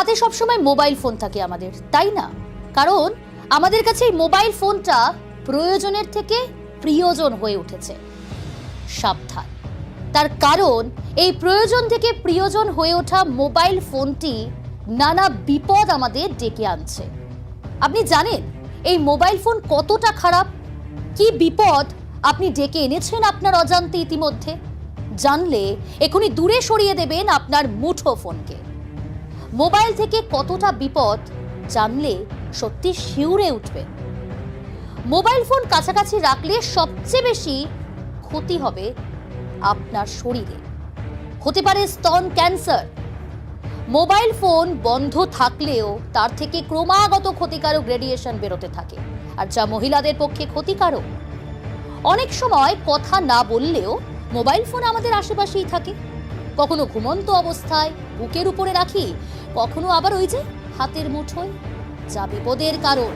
হাতে সবসময় mobile phone থাকে আমাদের, তাই না? কারণ আমাদের কাছে এই মোবাইল ফোনটা প্রয়োজনের থেকে প্রিয়জন হয়ে উঠেছে, সাবধান। তার কারণ এই প্রয়োজন থেকে প্রিয়জন হয়ে ওঠা মোবাইল ফোনটি নানা বিপদ আমাদের ডেকে আনছে। আপনি জানেন এই মোবাইল ফোন কতটা খারাপ? কি বিপদ আপনি ডেকে এনেছেন আপনার অজান্তে ইতিমধ্যে? জানলে এখনই দূরে সরিয়ে দেবেন আপনার মুঠো ফোনকে। মোবাইল থেকে কতটা বিপদ জানলে সত্যি শিউরে উঠবে। মোবাইল ফোন কাছাকাছি রাখলে সবচেয়ে বেশি ক্ষতি হবে আপনার শরীরে। হতে পারে স্তন ক্যান্সার। মোবাইল ফোন বন্ধ থাকলেও তার থেকে ক্রমাগত ক্ষতিকারক রেডিয়েশন বেরোতে থাকে, আর যা মহিলাদের পক্ষে ক্ষতিকারক। অনেক সময় কথা না বললেও মোবাইল ফোন আমাদের আশেপাশেই থাকে। কখনো ঘুমন্ত অবস্থায় বুকের উপরে রাখি কখনো আবার ওই যে হাতের মুঠোয়? যা বিপদের কারণ।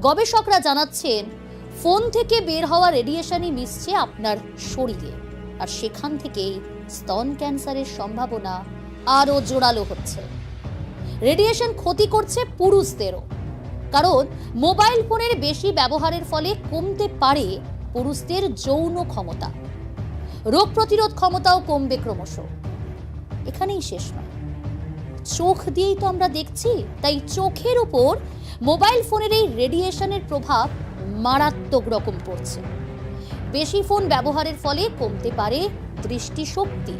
গবেষকরা জানাচ্ছেন, ফোন থেকে বের হওয়া রেডিয়েশনই মিশছে আপনার শরীরে। আর সেখান থেকেই স্তন ক্যান্সারের সম্ভাবনা আরও জোরালো হচ্ছে। রেডিয়েশন ক্ষতি করছে পুরুষদেরও। কারণ মোবাইল ফোনের বেশি ব্যবহারের ফলে কমতে পারে পুরুষদের যৌন ক্ষমতা। রোগ প্রতিরোধ ক্ষমতাও কমবে ক্রমশ। এখানেই শেষ নয়। চোখ দিয়েই তো আমরা দেখছি। তাই চোখের উপর মোবাইল ফোনের এই রেডিয়েশনের প্রভাব মারাত্মক রকম পড়ছে। বেশি ফোন ব্যবহারের ফলে কমতে পারে দৃষ্টিশক্তি,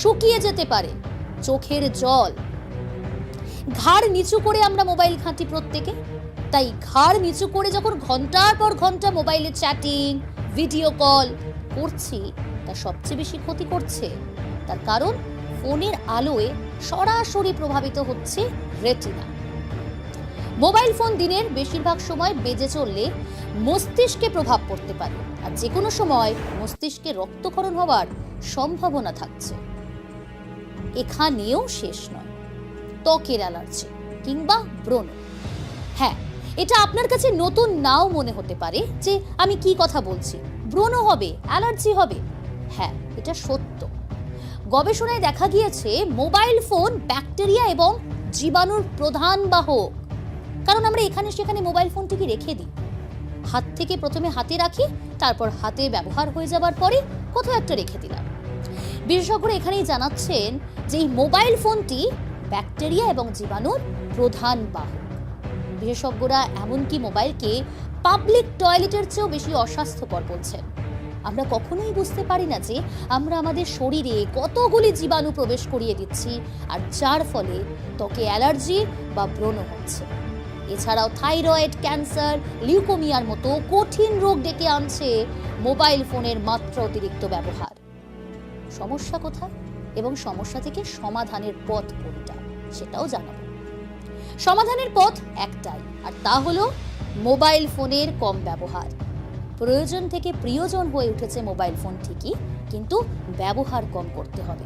শুকিয়ে যেতে পারে চোখের জল। ঘাড় নিচু করে আমরা মোবাইল ঘাঁটি প্রত্যেকে, তাই ঘাড় নিচু করে যখন ঘণ্টার পর ঘণ্টা মোবাইলে চ্যাটিং, ভিডিও কল করছি, তা সবচেয়ে বেশি ক্ষতি করছে। তার কারণ ফোনের আলোয় সরাসরি প্রভাবিত হচ্ছে রেটিনা। মোবাইল ফোন দিনের বেশিরভাগ সময় বেজে চললে মস্তিষ্কে প্রভাব পড়তে পারে, আর যে কোনো সময় মস্তিষ্কে রক্তক্ষরণ হওয়ার সম্ভাবনা থাকছে। এখানেও শেষ নয়, ত্বকের অ্যালার্জি কিংবা ব্রণ। হ্যাঁ এটা আপনার কাছে নতুন নাও মনে হতে পারে যে আমি কি কথা বলছি। ব্রণ হবে, অ্যালার্জি হবে। হ্যাঁ এটা সত্য। গবেষণায় দেখা গিয়েছে, মোবাইল ফোন, ব্যাকটেরিয়া এবং জীবাণুর প্রধান বাহক। কারণ আমরা এখানে সেখানে মোবাইল ফোনটিকে রেখে দিই। হাত থেকে প্রথমে হাতে রাখি, তারপর হাতে ব্যবহার হয়ে যাবার পরে কোথাও একটা রেখে দিলাম। বিশেষজ্ঞরা এখানেই জানাচ্ছেন যে এই মোবাইল ফোনটি ব্যাকটেরিয়া এবং জীবাণুর প্রধান বাহক। বিশেষজ্ঞরা এমনকি মোবাইলকে পাবলিক টয়লেটের চেয়েও বেশি অস্বাস্থ্যকর বলছেন। আমরা কখনোই বুঝতে পারি না যে আমরা আমাদের শরীরে কতগুলি জীবাণু প্রবেশ করিয়ে দিচ্ছি আর যার ফলে ত্বকে অ্যালার্জি বা ব্রণ হচ্ছে। এছাড়াও থাইরয়েড, ক্যান্সার, লিউকোমিয়ার মতো কঠিন রোগ ডেকে আনছে মোবাইল ফোনের মাত্রা অতিরিক্ত ব্যবহার। সমস্যা কোথায়? এবং সমস্যা থেকে সমাধানের পথ কোনটা? সেটাও জানাব। সমাধানের পথ একটাই, আর তা হলো মোবাইল ফোনের কম ব্যবহার। প্রয়োজন থেকে প্রিয়জন হয়ে উঠেছে মোবাইল ফোন ঠিকই, কিন্তু ব্যবহার কম করতে হবে।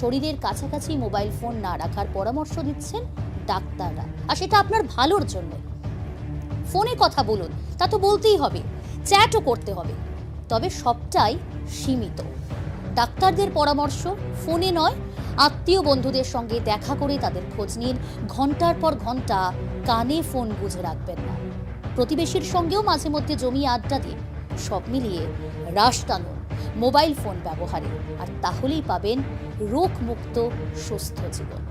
শরীরের কাছাকাছি মোবাইল ফোন না রাখার পরামর্শ দিচ্ছেন ডাক্তাররা, আর সেটা আপনার ভালোর জন্য ফোনে কথা বলুন, তা তো বলতেই হবে, চ্যাটও করতে হবে, তবে সবটাই সীমিত। ডাক্তারদের পরামর্শ ফোনে নয়, আত্মীয় বন্ধুদের সঙ্গে দেখা করে তাদের খোঁজ নিন, ঘণ্টার পর ঘণ্টা কানে ফোন গুঁজে রাখবেন না। প্রতিবেশীর সঙ্গেও মাঝে মধ্যে জমিয়ে আড্ডা দিন। সব মিলিয়ে হ্রাস টানুন মোবাইল ফোন ব্যবহারে আর তাহলেই পাবেন রোগমুক্ত সুস্থ জীবন।